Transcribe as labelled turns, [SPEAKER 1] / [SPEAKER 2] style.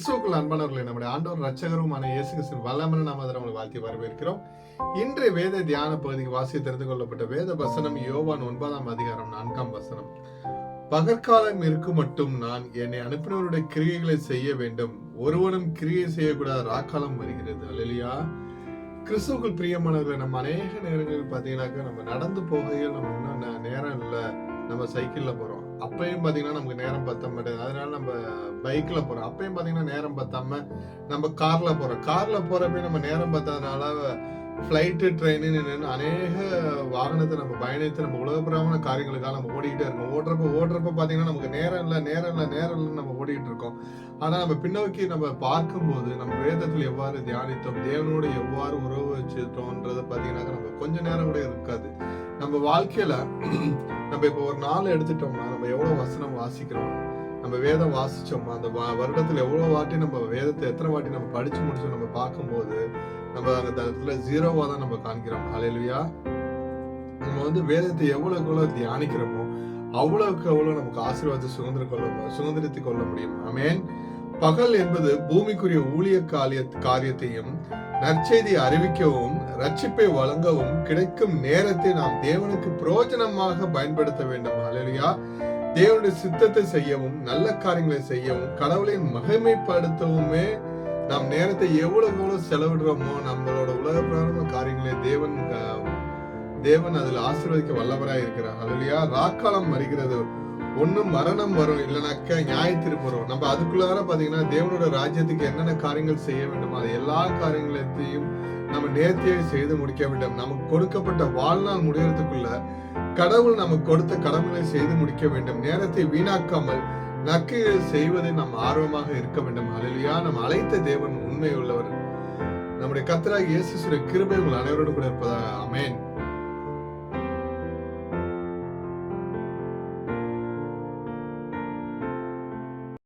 [SPEAKER 1] கிறிஸ்துவுக்குள் அன்பானவர்களை நம்முடைய ஆண்டோர் ரச்சகருமான இயேசு கிறிஸ்துவின் வல்லமன நாமத்தில் நம்மளை வாழ்த்தி வரவேற்கிறோம். இன்றைய வேத தியான பகுதிக்கு வாசி தெரிந்து கொள்ளப்பட்ட வேத வசனம் யோவான் ஒன்பதாம் அதிகாரம் நான்காம் வசனம். பகற்காலம் இருக்கும் மட்டும் நான் என்னை அனுப்பினவருடைய கிரியைகளை செய்ய வேண்டும். ஒருவனும் கிரியை செய்யக்கூடாத ராக்காலம் வருகிறது. அல்லையா கிறிஸ்துவுக்குள் பிரியமானவர்களை நம்ம அநேக நேரங்களில் பார்த்தீங்கன்னாக்கா நம்ம நடந்து போகையில் நம்ம இன்னும் நேரம் இல்லை. நம்ம சைக்கிளில் போகிறோம் அப்பயும் பார்த்தீங்கன்னா நமக்கு நேரம் பத்த மாட்டேங்குது அதனால நம்ம பைக்கில் போகிறோம் அப்பயும் பார்த்தீங்கன்னா நேரம் பத்தாம நம்ம காரில் போகிறோம் காரில் போகிறப்ப நம்ம நேரம் பத்தாதனால ஃப்ளைட்டு ட்ரெயின் அநேக வாகனத்தை நம்ம பயணித்து நம்ம உலகப்புறமான காரியங்களுக்காக நம்ம ஓடிக்கிட்டே இருக்கோம். ஓடுறப்ப ஓடுறப்ப பார்த்தீங்கன்னா நமக்கு நேரம் இல்லை நேரம் இல்லை நேரம் இல்லைன்னு நம்ம ஓடிக்கிட்டு இருக்கோம். ஆனால் நம்ம பின்னோக்கி நம்ம பார்க்கும்போது நம்ம வேதத்தில் எவ்வாறு தியானித்தோம் தேவனோடு எவ்வாறு உறவு வச்சுட்டோன்றது பார்த்தீங்கன்னாக்கா நம்ம கொஞ்ச நேரம் கூட இருக்காது. நம்ம வாழ்க்கையில் நம்ம இப்போ ஒரு நாள் எடுத்துட்டோம்னா நம்ம எவ்வளோ வசனம் வாசிக்கிறோம் நம்ம வேதம் வாசிச்சோமா அந்த வ- எவ்வளோ வாட்டி நம்ம வேதத்தை எத்தனை வாட்டி நம்ம படிச்சு முடிச்சோம் நம்ம பார்க்கும்போது நம்ம அந்த இடத்துல ஜீரோவா தான் நம்ம காண்கிறோம். ஹalleluya நம்ம வந்து வேதத்தை எவ்வளோக்கு எவ்வளவு தியானிக்கிறோமோ அவ்வளவுக்கு அவ்வளவு நமக்கு ஆசீர்வாதத்தை சுதந்திர கொள்ள சுதந்திரத்தை கொள்ள முடியும். அமேன் பகல் என்பது பூமிக்குரிய ஊழிய காரிய காரியத்தையும் நற்செய்தி அறிவிக்கவும் ரட்சிப்பை வழங்கவும் கிடைக்கும் நேரத்தை நாம் தேவனுக்கு பிரயோஜனமாக பயன்படுத்த வேண்டும். அலையா தேவனுடைய சித்தத்தை செய்யவும் நல்ல காரியங்களை செய்யவும் கடவுளை மகிமைப்படுத்தவுமே நாம் நேரத்தை எவ்வளவு எவ்வளவு செலவிடுறோமோ நம்மளோட உலக காரியங்களை தேவன் தேவன் அதில் ஆசீர்வதிக்க வல்லவராய் இருக்கிறார். அலையா ராக்காலம் வருகிறது. ஒன்றும் மரணம் வரும் இல்லைனாக்கா நியாய வரும். நம்ம அதுக்குள்ளார பாத்தீங்கன்னா தேவனோட ராஜ்யத்துக்கு என்னென்ன காரியங்கள் செய்ய வேண்டும் அது எல்லா காரியங்களையும் நம்ம நேர்த்தியாக செய்து முடிக்க வேண்டும். நமக்கு கொடுக்கப்பட்ட வாழ்நாள் முடியறதுக்குள்ள கடவுள் நமக்கு கொடுத்த கடமைகளை செய்து முடிக்க வேண்டும். நேரத்தை வீணாக்காமல் நக்கைகள் செய்வதை நாம் ஆர்வமாக இருக்க வேண்டும். அலையியா நம் அழைத்த தேவன் உண்மை உள்ளவர் நம்முடைய கத்தராக இயேசு கிருபை உங்கள் அனைவரோடு கூட இருப்பதாக. அமேன்